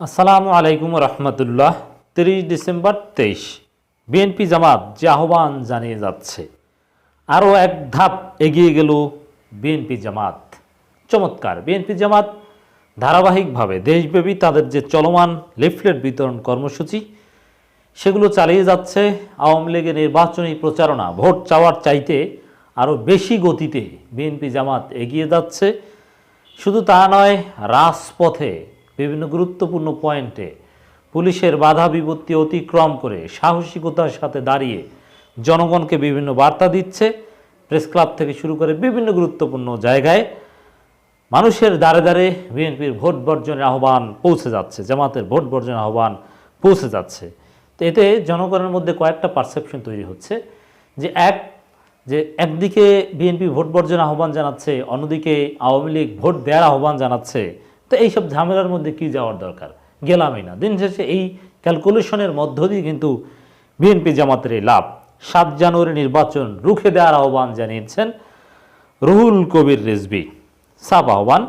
আসসালামু আলাইকুম রহমতুল্লাহ, তিরিশ ডিসেম্বর তেইশ। বিএনপি জামাত যে আহ্বান জানিয়ে যাচ্ছে, আরও এক ধাপ এগিয়ে গেল বিএনপি জামাত। চমৎকার, বিএনপি জামাত ধারাবাহিকভাবে দেশব্যাপী তাদের যে চলমান লিফলেট বিতরণ কর্মসূচি, সেগুলো চালিয়ে যাচ্ছে। আওয়ামী লীগের নির্বাচনী প্রচারণা, ভোট চাওয়ার চাইতে আরও বেশি গতিতে বিএনপি জামাত এগিয়ে যাচ্ছে। শুধু তা নয়, রাজপথে বিভিন্ন গুরুত্বপূর্ণ পয়েন্টে পুলিশের বাধা বিপত্তি অতিক্রম করে সাহসিকতার সাথে দাঁড়িয়ে জনগণকে বিভিন্ন বার্তা দিচ্ছে। প্রেস ক্লাব থেকে শুরু করে বিভিন্ন গুরুত্বপূর্ণ জায়গায় মানুষের দ্বারে দ্বারে বিএনপির ভোট বর্জনের আহ্বান পৌঁছে যাচ্ছে, জামাতের ভোট বর্জনের আহ্বান পৌঁছে যাচ্ছে। তো এতে জনগণের মধ্যে কয়েকটা পারসেপশন তৈরি হচ্ছে যে এক, যে একদিকে বিএনপি ভোট বর্জন আহ্বান জানাচ্ছে, অন্যদিকে আওয়ামী লীগ ভোট দেওয়ার আহ্বান জানাচ্ছে। তো এইসব ঝামেলার মধ্যে কি যাওয়ার দরকার? গেলামই না। দিন শেষে এই ক্যালকুলেশনের মধ্য দিয়ে কিন্তু বিএনপি জামাতের লাভ। সাত জানুয়ারি নির্বাচন রুখে দেওয়ার আহ্বান জানিয়েছেন রুহুল কবির রিজবি সাপ আহ্বান।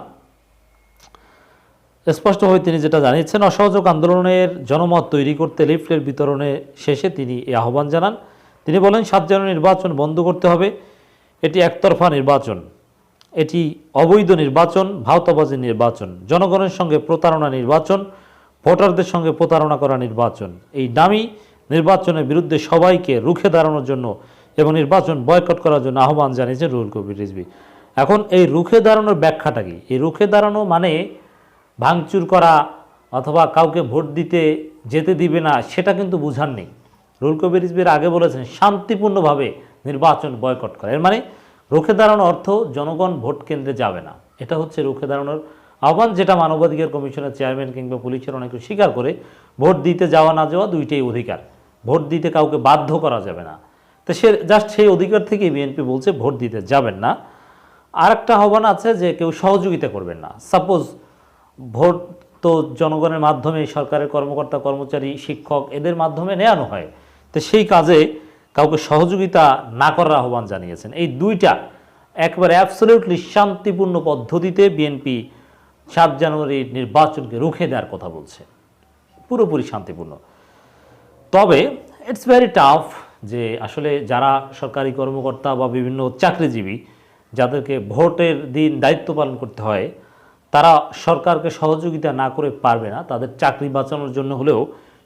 স্পষ্ট হয়ে তিনি যেটা জানিয়েছেন, অসহযোগ আন্দোলনের জনমত তৈরি করতে লিফলেট বিতরণে শেষে তিনি এই আহ্বান জানান। তিনি বলেন, সাত জানুয়ারি নির্বাচন বন্ধ করতে হবে। এটি একতরফা নির্বাচন। এটি অবৈধ নির্বাচন, ভাওতাবাজি নির্বাচন, জনগণের সঙ্গে প্রতারণা নির্বাচন, ভোটারদের সঙ্গে প্রতারণা করা নির্বাচন। এই দামি নির্বাচনের বিরুদ্ধে সবাইকে রুখে দাঁড়ানোর জন্য এবং নির্বাচন বয়কট করার জন্য আহ্বান জানিয়েছে রুহুল কবির রিজভি। এখন এই রুখে দাঁড়ানোর ব্যাখ্যাটা কি? এই রুখে দাঁড়ানো মানে ভাঙচুর করা অথবা কাউকে ভোট দিতে যেতে দিবে না, সেটা কিন্তু বুঝার নেই। রুল কবির রিজভির আগে বলেছেন, শান্তিপূর্ণভাবে নির্বাচন বয়কট করা। এর মানে রুখে দাঁড়ানোর অর্থ জনগণ ভোট কেন্দ্রে যাবে না। এটা হচ্ছে রুখে দাঁড়ানোর আহ্বান, যেটা মানবাধিকার কমিশনের চেয়ারম্যান কিংবা পুলিশের অনেকে স্বীকার করে, ভোট দিতে যাওয়া না যাওয়া দুইটাই অধিকার। ভোট দিতে কাউকে বাধ্য করা যাবে না। তো সে জাস্ট সেই অধিকার থেকেই বিএনপি বলছে ভোট দিতে যাবেন না। আর একটা আহ্বান আছে যে কেউ সহযোগিতা করবেন না। সাপোজ ভোট তো জনগণের মাধ্যমে, সরকারের কর্মকর্তা, কর্মচারী, শিক্ষক, এদের মাধ্যমে নেওয়ানো হয়। তো সেই কাজে কাউকে সহযোগিতা না করার আহ্বান জানিয়েছেন। এই দুইটা একবার অ্যাবসলিউটলি শান্তিপূর্ণ পদ্ধতিতে বিএনপি সাত জানুয়ারির নির্বাচনকে রুখে দেওয়ার কথা বলছে। পুরোপুরি শান্তিপূর্ণ। তবে ইটস ভেরি টাফ যে আসলে যারা সরকারি কর্মকর্তা বা বিভিন্ন চাকরিজীবী যাদেরকে ভোটের দিন দায়িত্ব পালন করতে হয়, তারা সরকারকে সহযোগিতা না করে পারবে না। তাদের চাকরি বাঁচানোর জন্য হলেও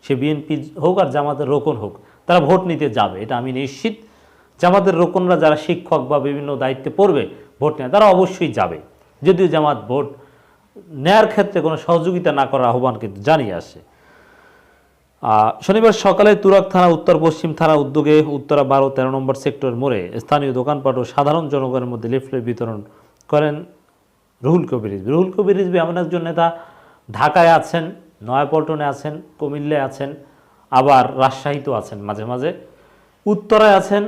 সে বিএনপি হোক আর জামাতের রোকন হোক তারা ভোট নিতে যাবে, এটা আমি নিশ্চিত। জামাতের রোকনরা যারা শিক্ষক বা বিভিন্ন দায়িত্বে পড়বে, ভোট নেয়, তারা অবশ্যই যাবে। যদিও জামাত ভোট নেয়ার ক্ষেত্রে কোনো সহযোগিতা না করার আহ্বান কিন্তু জানিয়ে আসে। শনিবার সকালে তুরাক থানা, উত্তর পশ্চিম থানা উদ্যোগে উত্তরা বারো, তেরো নম্বর সেক্টর মোড়ে স্থানীয় দোকানপাট ও সাধারণ জনগণের মধ্যে লিফলেট বিতরণ করেন রুহুল কবির রিজভী। রুহুল কবির রিজভী এমন একজন নেতা, ঢাকায় আছেন, নয়াপল্টনে আছেন, কুমিল্লায় আছেন আবার রাজশাহীতেও আছেন মাঝে মাঝে। উত্তরায় আছেন,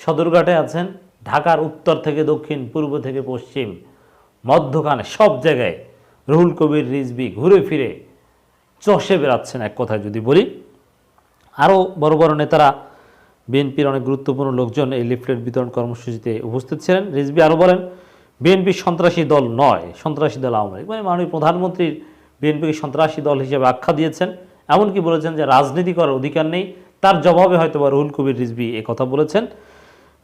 সদরঘাটে আছেন, ঢাকার উত্তর থেকে দক্ষিণ, পূর্ব থেকে পশ্চিম, মধ্যখানে সব জায়গায় রুহুল কবির, রিজভী ঘুরে ফিরে চষে বেড়াচ্ছেন এক কথায় যদি বলি। আরও বড় বড় নেতারা বিএনপির অনেক গুরুত্বপূর্ণ লোকজন এই লিফলেট বিতরণ কর্মসূচিতে উপস্থিত ছিলেন। রিজবি আরও বলেন, বিএনপি সন্ত্রাসী দল নয়, সন্ত্রাসী দল আওয়ামী লীগ। মানে মাননীয় প্রধানমন্ত্রীর বিএনপিকে সন্ত্রাসী দল হিসেবে আখ্যা দিয়েছেন। এমনকি বলেছেন যে রাজনীতি করার অধিকার নেই। তার জবাবে হয়তো বা রুহুল কবির রিজবি এ কথা বলেছেন।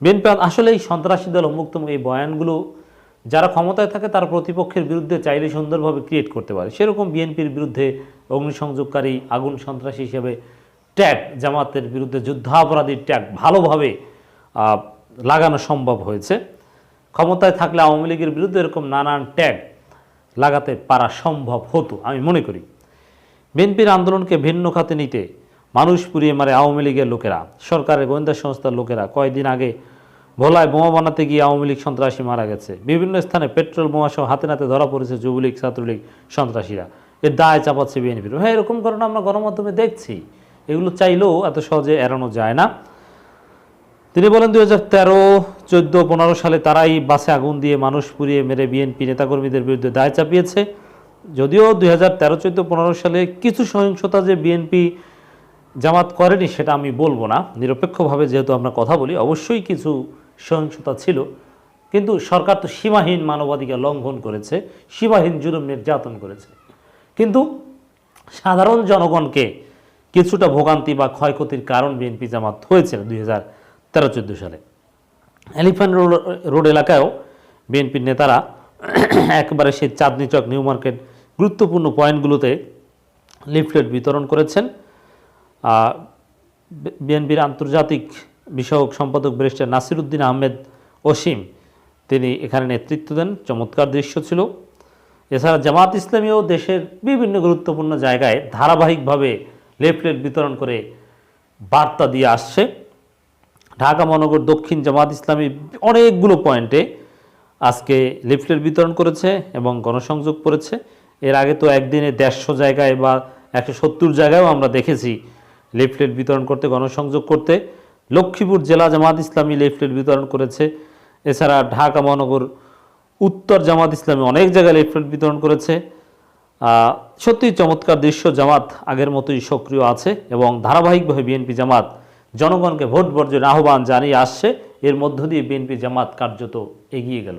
বিএনপি আসলে এই সন্ত্রাসী দল অমুক্তমুখ এই বয়ানগুলো যারা ক্ষমতায় থাকে তার প্রতিপক্ষের বিরুদ্ধে চাইলে সুন্দরভাবে ক্রিয়েট করতে পারে। সেরকম বিএনপির বিরুদ্ধে অগ্নিসংযোগকারী আগুন সন্ত্রাসী হিসেবে ট্যাগ, জামাতের বিরুদ্ধে যুদ্ধাপরাধীর ট্যাগ ভালোভাবে লাগানো সম্ভব হয়েছে। ক্ষমতায় থাকলে আওয়ামী লীগের বিরুদ্ধে এরকম নানান ট্যাগ লাগাতে পারা সম্ভব হতো, আমি মনে করি। বিএনপির আন্দোলনকে ভিন্ন খাতে নিতে মানুষ পুড়িয়ে মারে আওয়ামী লীগের লোকেরা। সরকারের গোয়েন্দা সংস্থার লোকেরা কয়েকদিন আগে ভোলায় বোমা বানাতে গিয়ে আওয়ামী লীগ সন্ত্রাসী মারা গেছে। বিভিন্ন স্থানে পেট্রোল বোমা সহ হাতে নাতে ধরা পড়েছে যুবলীগ, ছাত্রলীগ সন্ত্রাসীরা। এর দায় চাপাচ্ছে বিএনপির। হ্যাঁ এরকম ঘটনা আমরা গণমাধ্যমে দেখছি। এগুলো চাইলেও এত সহজে এড়ানো যায় না। তিনি বলেন, দুই হাজার তেরো, চোদ্দ, পনেরো সালে তারাই বাসে আগুন দিয়ে মানুষ পুড়িয়ে মেরে বিএনপি নেতাকর্মীদের বিরুদ্ধে দায় চাপিয়েছে। যদিও দুই হাজার তেরো চোদ্দ পনেরো সালে কিছু সহিংসতা যে বিএনপি জামাত করেনি সেটা আমি বলব না। নিরপেক্ষভাবে যেহেতু আমরা কথা বলি, অবশ্যই কিছু সহিংসতা ছিল। কিন্তু সরকার তো সীমাহীন মানবাধিকার লঙ্ঘন করেছে, সীমাহীন জুলুম নির্যাতন করেছে। কিন্তু সাধারণ জনগণকে কিছুটা ভোগান্তি বা ক্ষয়ক্ষতির কারণ বিএনপি জামাত হয়েছিল দুই হাজার তেরো চোদ্দ সালে। এলিফ্যান্ট রোড এলাকায়ও বিএনপির নেতারা একবারে সেই চাঁদনি চক নিউ মার্কেট গুরুত্বপূর্ণ পয়েন্টগুলোতে লিফলেট বিতরণ করেছেন। বিএনপির আন্তর্জাতিক বিষয়ক সম্পাদক ব্যারিস্টার নাসিরুদ্দিন আহমেদ অসীম, তিনি এখানে নেতৃত্ব দেন, চমৎকার দৃশ্য ছিল। এছাড়া জামাত ইসলামীও দেশের বিভিন্ন গুরুত্বপূর্ণ জায়গায় ধারাবাহিকভাবে লিফলেট বিতরণ করে বার্তা দিয়ে আসছে। ঢাকা, মহানগর, দক্ষিণ জামাত ইসলামী অনেকগুলো পয়েন্টে আজকে লিফলেট বিতরণ করেছে এবং গণসংযোগ করেছে এর আগে তো একদিনে দেড়শো জায়গায় বা একশো সত্তর জায়গায়ও আমরা দেখেছি লিফলেট বিতরণ করতে, গণসংযোগ করতে। লক্ষ্মীপুর জেলা জামাত ইসলামী লিফলেট বিতরণ করেছে। এছাড়া ঢাকা মহানগর উত্তর জামাত ইসলামী অনেক জায়গায় লিফলেট বিতরণ করেছে। সত্যিই চমৎকার দৃশ্য, জামাত আগের মতোই সক্রিয় আছে এবং ধারাবাহিকভাবে বিএনপি জামাত জনগণকে ভোট বর্জনের আহ্বান জানিয়ে আসছে। এর মধ্য দিয়ে বিএনপি জামাত কার্যত এগিয়ে গেল।